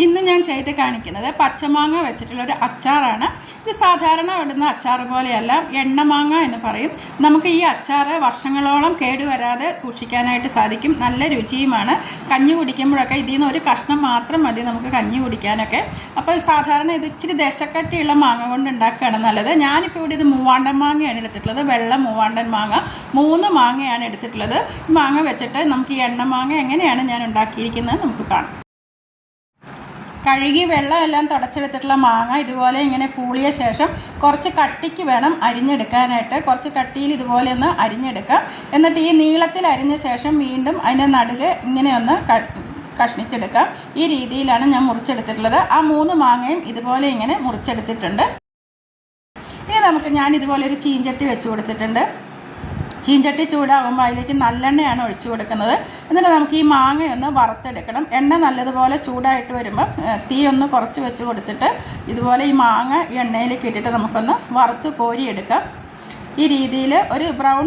ഇന്ന് ഞാൻ ചെയ്ത് കാണിക്കുന്നത് പച്ചമാങ്ങ വെച്ചിട്ടുള്ള ഒരു അച്ചാറാണ്. ഇത് സാധാരണ ഇടുന്ന അച്ചാർ പോലെയല്ല എണ്ണമാങ്ങ എന്ന് പറയും. നമുക്ക് ഈ അച്ചാർ വർഷങ്ങളോളം കേടുവരാതെ സൂക്ഷിക്കാനായിട്ട് സാധിക്കും. നല്ല രുചിയുമാണ്. കഞ്ഞി കുടിക്കുമ്പോഴൊക്കെ ഇതിൽ നിന്ന് ഒരു കഷ്ണം മാത്രം മതി നമുക്ക് കഞ്ഞി കുടിക്കാനൊക്കെ. അപ്പോൾ സാധാരണ ഇത് ഇച്ചിരി ദശക്കട്ടിയുള്ള മാങ്ങ കൊണ്ട് ഉണ്ടാക്കുകയാണ് നല്ലത്. ഞാനിപ്പോൾ ഇവിടെ ഇത് മൂവാണ്ടൻ മാങ്ങയാണ് എടുത്തിട്ടുള്ളത്. വെള്ള മൂവാണ്ടൻ മാങ്ങ. മൂന്ന് മാങ്ങയാണ് എടുത്തിട്ടുള്ളത്. മാങ്ങ വെച്ചിട്ട് നമുക്ക് ഈ എണ്ണമാങ്ങ എങ്ങനെയാണ് ഞാൻ ഉണ്ടാക്കിയിരിക്കുന്നത് നമുക്ക് കാണാം. കഴുകി വെള്ളമെല്ലാം തുടച്ചെടുത്തിട്ടുള്ള മാങ്ങ ഇതുപോലെ ഇങ്ങനെ പൂളിയ ശേഷം കുറച്ച് കട്ടിക്ക് വേണം അരിഞ്ഞെടുക്കാനായിട്ട്. കുറച്ച് കട്ടിയിൽ ഇതുപോലെ ഒന്ന് അരിഞ്ഞെടുക്കാം. എന്നിട്ട് ഈ നീളത്തിൽ അരിഞ്ഞ ശേഷം വീണ്ടും അതിന്റെ നടുകെ ഇങ്ങനെ ഒന്ന് കഷ്ണിച്ചെടുക്കാം. ഈ രീതിയിലാണ് ഞാൻ മുറിച്ചെടുത്തിട്ടുള്ളത്. ആ മൂന്ന് മാങ്ങയും ഇതുപോലെ ഇങ്ങനെ മുറിച്ചെടുത്തിട്ടുണ്ട്. ഇനി നമുക്ക് ഞാൻ ഇതുപോലെ ഒരു ചീഞ്ചട്ടി വെച്ച് കൊടുത്തിട്ടുണ്ട്. ചീഞ്ചട്ടി ചൂടാകുമ്പോൾ അതിലേക്ക് നല്ലെണ്ണയാണ് ഒഴിച്ചു കൊടുക്കുന്നത്. എന്നിട്ട് നമുക്ക് ഈ മാങ്ങയൊന്ന് വറുത്തെടുക്കണം. എണ്ണ നല്ലതുപോലെ ചൂടായിട്ട് വരുമ്പം തീ ഒന്ന് കുറച്ച് വെച്ച് കൊടുത്തിട്ട് ഇതുപോലെ ഈ മാങ്ങ ഈ എണ്ണയിലേക്ക് ഇട്ടിട്ട് നമുക്കൊന്ന് വറുത്ത് കോരിയെടുക്കാം. ഈ രീതിയിൽ ഒരു ബ്രൗൺ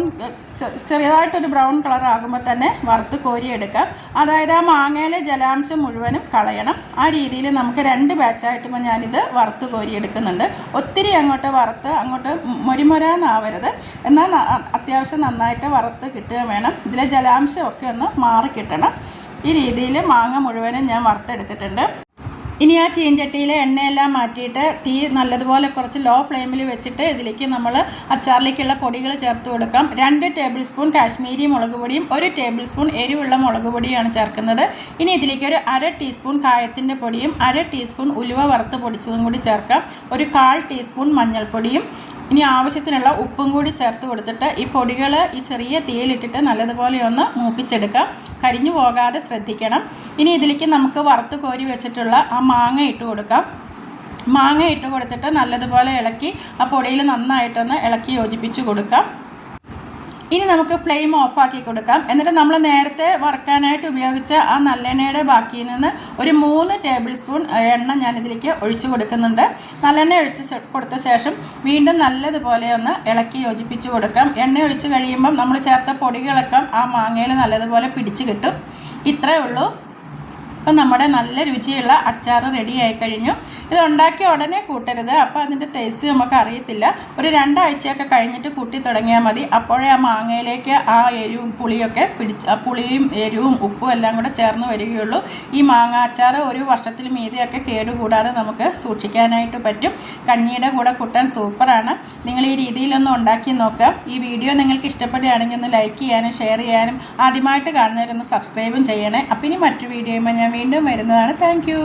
ചെറിയതായിട്ടൊരു ബ്രൗൺ കളർ ആകുമ്പോൾ തന്നെ വറുത്ത് കോരിയെടുക്കാം. അതായത് ആ മാങ്ങയിലെ ജലാംശം മുഴുവനും കളയണം. ആ രീതിയിൽ നമുക്ക് രണ്ട് ബാച്ചായിട്ട് ഞാനിത് വറുത്ത് കോരിയെടുക്കുന്നുണ്ട്. ഒത്തിരി അങ്ങോട്ട് വറുത്ത് അങ്ങോട്ട് മൊരിമൊരാന്നാവരുത്. എന്നാൽ അത്യാവശ്യം നന്നായിട്ട് വറുത്ത് കിട്ടുക വേണം. ഇതിലെ ജലാംശമൊക്കെ ഒന്ന് മാറി കിട്ടണം ഈ രീതിയിൽ മാങ്ങ മുഴുവനും ഞാൻ വറുത്തെടുത്തിട്ടുണ്ട്. ഇനി ആ ചീഞ്ചട്ടിയിലെ എണ്ണയെല്ലാം മാറ്റിയിട്ട് തീ നല്ലതുപോലെ കുറച്ച് ലോ ഫ്ലെയിമിൽ വെച്ചിട്ട് ഇതിലേക്ക് നമ്മൾ അച്ചാറിലേക്കുള്ള പൊടികൾ ചേർത്ത് കൊടുക്കാം. രണ്ട് ടേബിൾ സ്പൂൺ കാശ്മീരി മുളക് പൊടിയും ഒരു ടേബിൾ സ്പൂൺ എരിവുള്ള മുളക് പൊടിയാണ് ചേർക്കുന്നത്. ഇനി ഇതിലേക്ക് ഒരു അര ടീസ്പൂൺ കായത്തിന്റെ പൊടിയും അര ടീസ്പൂൺ ഉലുവ വറുത്ത് പൊടിച്ചതും കൂടി ചേർക്കാം. ഒരു കാൽ ടീസ്പൂൺ മഞ്ഞൾപ്പൊടിയും ഇനി ആവശ്യത്തിനുള്ള ഉപ്പും കൂടി ചേർത്ത് കൊടുത്തിട്ട് ഈ പൊടികൾ ഈ ചെറിയ തീയിലിട്ടിട്ട് നല്ലതുപോലെ ഒന്ന് മൂപ്പിച്ചെടുക്കാം. കരിഞ്ഞു പോകാതെ ശ്രദ്ധിക്കണം. ഇനി ഇതിലേക്ക് നമുക്ക് വറുത്ത് കോരി വെച്ചിട്ടുള്ള ആ മാങ്ങ ഇട്ട് കൊടുക്കാം. മാങ്ങ ഇട്ട് കൊടുത്തിട്ട് നല്ലതുപോലെ ഇളക്കി ആ പൊടിയിൽ നന്നായിട്ടൊന്ന് ഇളക്കി യോജിപ്പിച്ച് കൊടുക്കാം. ഇനി നമുക്ക് ഫ്ലെയിം ഓഫാക്കി കൊടുക്കാം. എന്നിട്ട് നമ്മൾ നേരത്തെ വറുക്കാനായിട്ട് ഉപയോഗിച്ച ആ നല്ലെണ്ണയുടെ ബാക്കിയിൽ നിന്ന് ഒരു മൂന്ന് ടേബിൾ സ്പൂൺ എണ്ണ ഞാനിതിലേക്ക് ഒഴിച്ചു കൊടുക്കുന്നുണ്ട്. നല്ലെണ്ണ ഒഴിച്ച് കൊടുത്ത ശേഷം വീണ്ടും നല്ലതുപോലെ ഒന്ന് ഇളക്കി യോജിപ്പിച്ച് കൊടുക്കാം. എണ്ണ ഒഴിച്ച് കഴിയുമ്പം നമ്മൾ ചേർത്ത പൊടികളൊക്കെ ആ മാങ്ങയിൽ നല്ലതുപോലെ പിടിച്ച് കിട്ടും. ഇത്രയേ ഉള്ളൂ. അപ്പം നമ്മുടെ നല്ല രുചിയുള്ള അച്ചാർ റെഡി കഴിഞ്ഞു. ഇത് ഉണ്ടാക്കിയ ഉടനെ കൂട്ടരുത്. അപ്പോൾ അതിന്റെ ടേസ്റ്റ് നമുക്ക് അറിയത്തില്ല ഒരു രണ്ടാഴ്ചയൊക്കെ കഴിഞ്ഞിട്ട് കൂട്ടി തുടങ്ങിയാൽ മതി. അപ്പോഴേ ആ മാങ്ങയിലേക്ക് ആ എരിവും പുളിയൊക്കെ പിടിച്ച് പുളിയും എരിവും ഉപ്പും എല്ലാം കൂടെ ചേർന്ന് വരികയുള്ളൂ. ഈ മാങ്ങ അച്ചാർ ഒരു വർഷത്തിൽ മീതിയൊക്കെ കേടുകൂടാതെ നമുക്ക് സൂക്ഷിക്കാനായിട്ട് പറ്റും. കഞ്ഞിയുടെ കൂടെ കൂട്ടാൻ സൂപ്പറാണ്. നിങ്ങൾ ഈ രീതിയിലൊന്ന് ഉണ്ടാക്കി നോക്കാം ഈ വീഡിയോ നിങ്ങൾക്ക് ഇഷ്ടപ്പെടുകയാണെങ്കിൽ ഒന്ന് ലൈക്ക് ചെയ്യാനും ഷെയർ ചെയ്യാനും ആദ്യമായിട്ട് കാണുന്നവരൊന്ന് സബ്സ്ക്രൈബും ചെയ്യണേ. അപ്പം ഇനി മറ്റു വീഡിയോയുമ്പോൾ ഞാൻ വീണ്ടും വരുന്നതാണ്. താങ്ക്